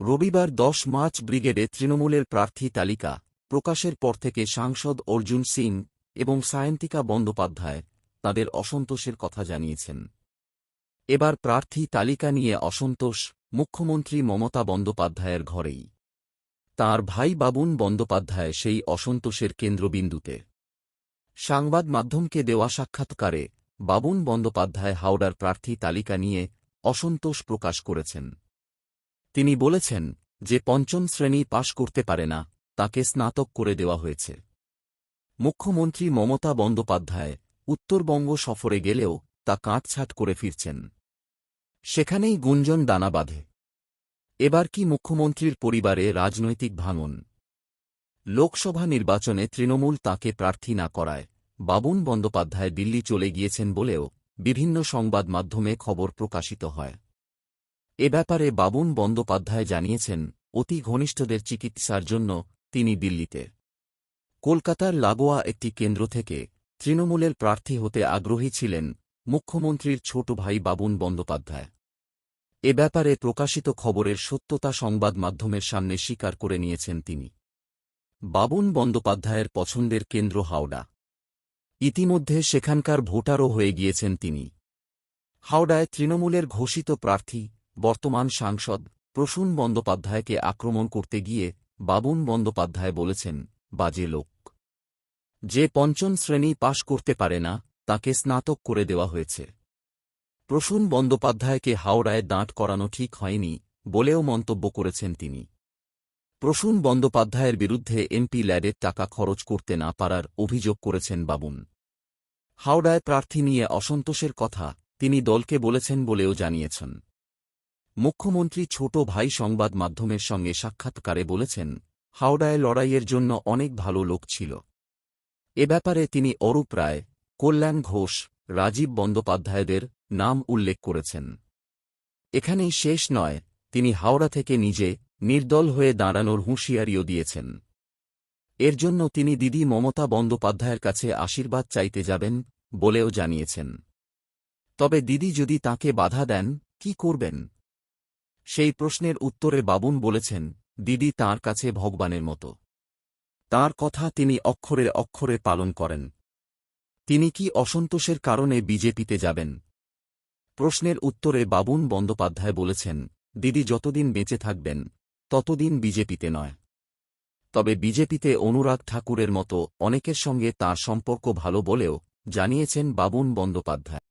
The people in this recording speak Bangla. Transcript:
রবিবার দশ মার্চ ব্রিগেডে তৃণমূলের প্রার্থী তালিকা প্রকাশের পর থেকে সাংসদ অর্জুন সিং এবং সায়ন্তিকা বন্দ্যোপাধ্যায় তাদের অসন্তোষের কথা জানিয়েছেন। এবার প্রার্থী তালিকা নিয়ে অসন্তোষ মুখ্যমন্ত্রী মমতা বন্দ্যোপাধ্যায়ের ঘরেই। তার ভাই বাবুন বন্দ্যোপাধ্যায় সেই অসন্তোষের কেন্দ্রবিন্দুতে। সাংবাদ মাধ্যমকে দেওয়া সাক্ষাৎকারে বাবুন বন্দ্যোপাধ্যায় হাওড়ার প্রার্থী তালিকা নিয়ে অসন্তোষ প্রকাশ করেছেন। তিনি বলেছেন যে পঞ্চম শ্রেণি পাশ করতে পারে না, তাকে স্নাতক করে দেওয়া হয়েছে। মুখ্যমন্ত্রী মমতা বন্দ্যোপাধ্যায় উত্তরবঙ্গ সফরে গেলেও তা কাটছাট করে ফিরছেন। সেখানেই গুঞ্জন দানা বাঁধে। এবার কি মুখ্যমন্ত্রীর পরিবারে রাজনৈতিক ভাঙন? লোকসভা নির্বাচনে তৃণমূল তাকে প্রার্থী না করায়, বাবুন বন্দ্যোপাধ্যায় দিল্লি চলে গিয়েছেন বলেও বিভিন্ন সংবাদ মাধ্যমে খবর প্রকাশিত হয়। এ ব্যাপারে বাবুন বন্দ্যোপাধ্যায় জানিয়েছেন, অতি ঘনিষ্ঠদের চিকিৎসার জন্য তিনি দিল্লিতে। কলকাতার লাগোয়া একটি কেন্দ্র থেকে তৃণমূলের প্রার্থী হতে আগ্রহী ছিলেন মুখ্যমন্ত্রীর ছোট ভাই বাবুন বন্দ্যোপাধ্যায়। এ ব্যাপারে প্রকাশিত খবরের সত্যতা সংবাদ মাধ্যমের সামনে স্বীকার করে নিয়েছেন তিনি। বাবুন বন্দ্যোপাধ্যায়ের পছন্দের কেন্দ্র হাওড়া। ইতিমধ্যে সেখানকার ভোটারও হয়ে গিয়েছেন তিনি। হাওড়ায় তৃণমূলের ঘোষিত প্রার্থী বর্তমান সাংসদ প্রসূন বন্দ্যোপাধ্যায়কে আক্রমণ করতে গিয়ে বাবুন বন্দ্যোপাধ্যায় বলেছেন, বাজে লোক। যে পঞ্চম শ্রেণি পাশ করতে পারে না, তাকে স্নাতক করে দেওয়া হয়েছে। প্রসূন বন্দ্যোপাধ্যায়কে হাওড়ায় দাঁট করানো ঠিক হয়নি বলেও মন্তব্য করেছেন তিনি। প্রসূন বন্দ্যোপাধ্যায়ের বিরুদ্ধে এমপি ল্যাডের টাকা খরচ করতে না পারার অভিযোগ করেছেন বাবুন। হাওড়ায় প্রার্থী নিয়ে অসন্তোষের কথা তিনি দলকে বলেছেন বলেও জানিয়েছেন। মুখ্যমন্ত্রী ছোট ভাই সংবাদ মাধ্যমের সঙ্গে সাক্ষাৎকারে বলেছেন, হাওড়ায় লড়াইয়ের জন্য অনেক ভালো লোক ছিল। এ ব্যাপারে তিনি অরূপ রায়, কল্যাণ ঘোষ, রাজীব বন্দ্যোপাধ্যায়দের নাম উল্লেখ করেছেন। এখানেই শেষ নয়, তিনি হাওড়া থেকে নিজে নির্দল হয়ে দাঁড়ানোর হুঁশিয়ারিও দিয়েছেন। এর জন্য তিনি দিদি মমতা বন্দ্যোপাধ্যায়ের কাছে আশীর্বাদ চাইতে যাবেন বলেও জানিয়েছেন। তবে দিদি যদি তাকে বাধা দেন, কি করবেন? সেই প্রশ্নের উত্তরে বাবুন বলেছেন, দিদি তার কাছে ভগবানের মতো। তার কথা তিনি অক্ষরে অক্ষরে পালন করেন। তিনি কি অসন্তোষের কারণে বিজেপিতে যাবেন? প্রশ্নের উত্তরে বাবুন বন্দ্যোপাধ্যায় বলেছেন, দিদি যতদিন বেঁচে থাকবেন, ততদিন বিজেপিতে নয়। তবে বিজেপিতে অনুরাগ ঠাকুরের মতো অনেকের সঙ্গে তার সম্পর্ক ভালো বলেও জানিয়েছেন বাবুন বন্দ্যোপাধ্যায়।